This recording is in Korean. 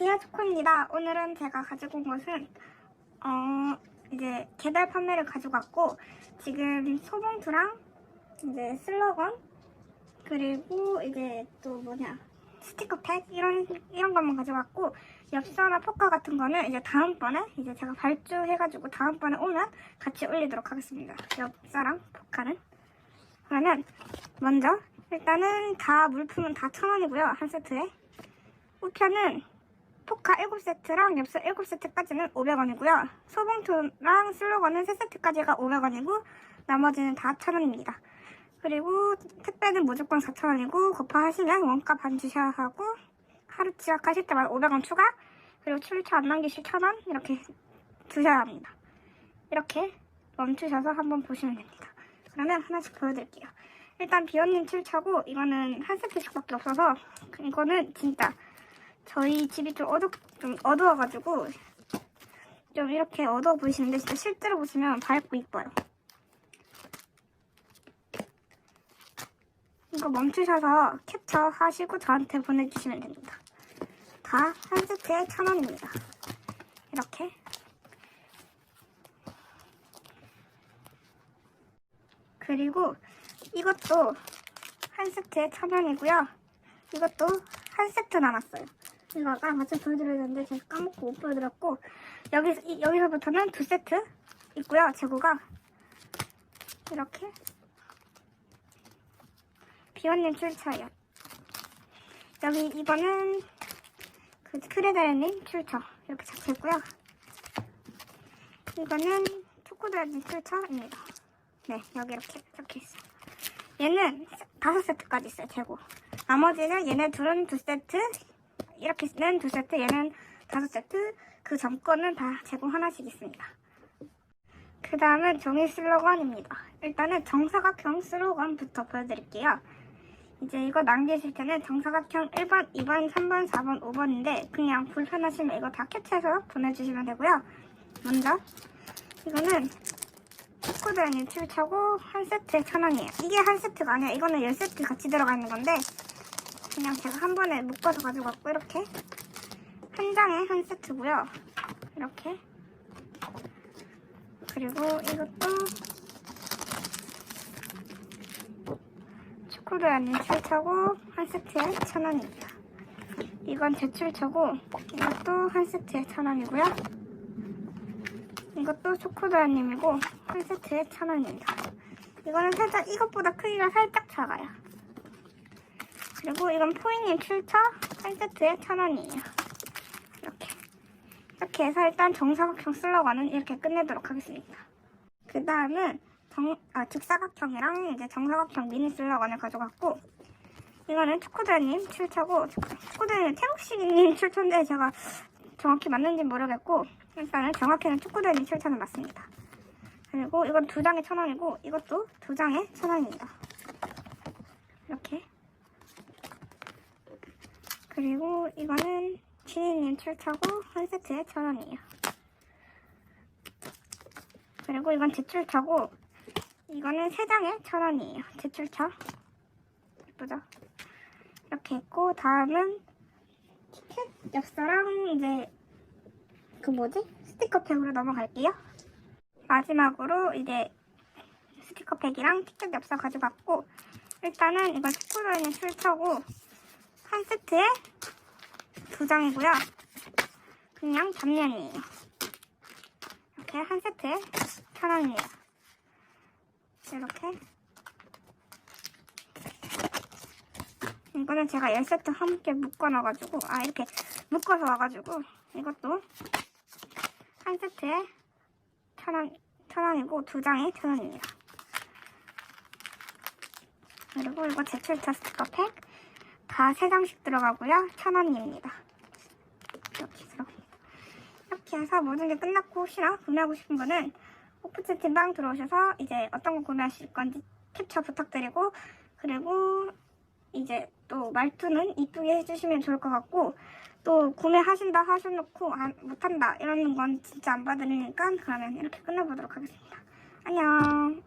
안녕하세요, 초코입니다. 오늘은 제가 가지고 온 것은 어 이제 개달 판매를 가져갔고 지금 소봉투랑 이제 슬러건 그리고 이제 또 뭐냐 스티커팩 이런 이런 것만 가져갔고 엽서나 포카 같은 거는 이제 다음번에 이제 제가 발주해가지고 다음번에 오면 같이 올리도록 하겠습니다. 엽서랑 포카는 그러면 먼저 일단은 다 물품은 다 천 원이고요 한 세트에 우편은 포카 7세트랑 엽서 7세트까지는 500원이고요. 소봉투랑 슬로건은 3세트까지가 500원이고 나머지는 다 1000원입니다. 그리고 택배는 무조건 4,000원이고 고파하시면 원가 반 주셔야 하고 하루 지각하실 때마다 500원 추가 그리고 출처 안 남기실 1,000원 이렇게 주셔야 합니다. 이렇게 멈추셔서 한번 보시면 됩니다. 그러면 하나씩 보여드릴게요. 일단 비원님 출처고 이거는 한 세트씩밖에 없어서 이거는 진짜 저희 집이 좀 어두 좀 어두워가지고 좀 이렇게 어두워 보이시는데 진짜 실제로 보시면 밝고 이뻐요. 이거 멈추셔서 캡처하시고 저한테 보내주시면 됩니다. 다 한 세트에 천 원입니다. 이렇게 그리고 이것도 한 세트에 천 원이고요. 이것도 한 세트 남았어요. 이거 아까 같이 보여드려야 되는데 제가 까먹고 못 보여드렸고 여기, 이- 여기서부터는 두 세트 있고요. 재고가 이렇게 비원님 출처예요. 여기 이거는 그 크레다르님 출처 이렇게 적혀 있고요. 이거는 초코드라님 출처입니다. 네, 여기 이렇게 적혀 있어요. 얘는 다섯 세트까지 있어요, 재고. 나머지는 얘네 둘은 두 세트, 이렇게는 두 세트, 얘는 다섯 세트, 그 전거는 다 재고 하나씩 있습니다. 그 다음은 종이 슬로건입니다. 일단은 정사각형 슬로건부터 보여드릴게요. 이제 이거 남기실 때는 정사각형 1번, 2번, 3번, 4번, 5번인데 그냥 불편하시면 이거 다 캡처해서 보내주시면 되고요. 먼저 이거는 초코드라님 출처고 한 세트에 천 원이에요. 이게 한 세트가 아니야. 이거는 열 세트 같이 들어가 있는 건데 그냥 제가 한 번에 묶어서 가지고 왔고 이렇게 한 장에 한 세트고요. 이렇게 그리고 이것도 초코드라님 출처고 한 세트에 천 원입니다. 이건 제 출처고 이것도 한 세트에 천 원이고요. 이것도 초코드라님이고 한 세트에 천 원입니다. 이거는 살짝 이것보다 크기가 살짝 작아요. 그리고 이건 포이님 출처 한 세트에 천 원이에요. 이렇게 이렇게 해서 일단 정사각형 슬러건은 이렇게 끝내도록 하겠습니다. 그 다음은 정, 아, 직사각형이랑 이제 정사각형 미니 슬러건을 가져갔고 이거는 초코드라님 출처고 초코드라님 태국식님 출처인데 제가 정확히 맞는지 모르겠고 일단은 정확히는 초코드라님 출처는 맞습니다. 그리고 이건 두 장에 천 원이고 이것도 두 장에 천 원입니다. 이렇게 그리고 이거는 지니님 출처고 한 세트에 천 원이에요. 그리고 이건 제 출처고 이거는 세 장에 천 원이에요. 제 출처 예쁘죠? 이렇게 있고 다음은 티켓 엽서랑 이제 그 뭐지? 스티커팩으로 넘어갈게요. 마지막으로 이제 스티커팩이랑 티켓 엽서 가져갔고 일단은 이건 초코라인의 출처고 한 세트에 두 장이고요. 그냥 단면이에요. 이렇게 한 세트에 천 원이에요. 이렇게 이거는 제가 10세트 함께 묶어놔가지고 아 이렇게 묶어서 와가지고 이것도 한 세트에 천 원, 천 원이고 두 장에 천 원입니다. 그리고 이거 제출처 스티커 팩 다 세 장씩 들어가고요. 천 원입니다. 이렇게 들어갑니다. 이렇게 해서 모든 게 끝났고 혹시나 구매하고 싶은 분은 오프 채팅방 들어오셔서 이제 어떤 거 구매하실 건지 캡처 부탁드리고 그리고 이제 또 말투는 이쁘게 해주시면 좋을 것 같고 또 구매하신다 하셔놓고 안, 못한다 이러는 건 진짜 안 받으니까 그러면 이렇게 끝내보도록 하겠습니다. 안녕.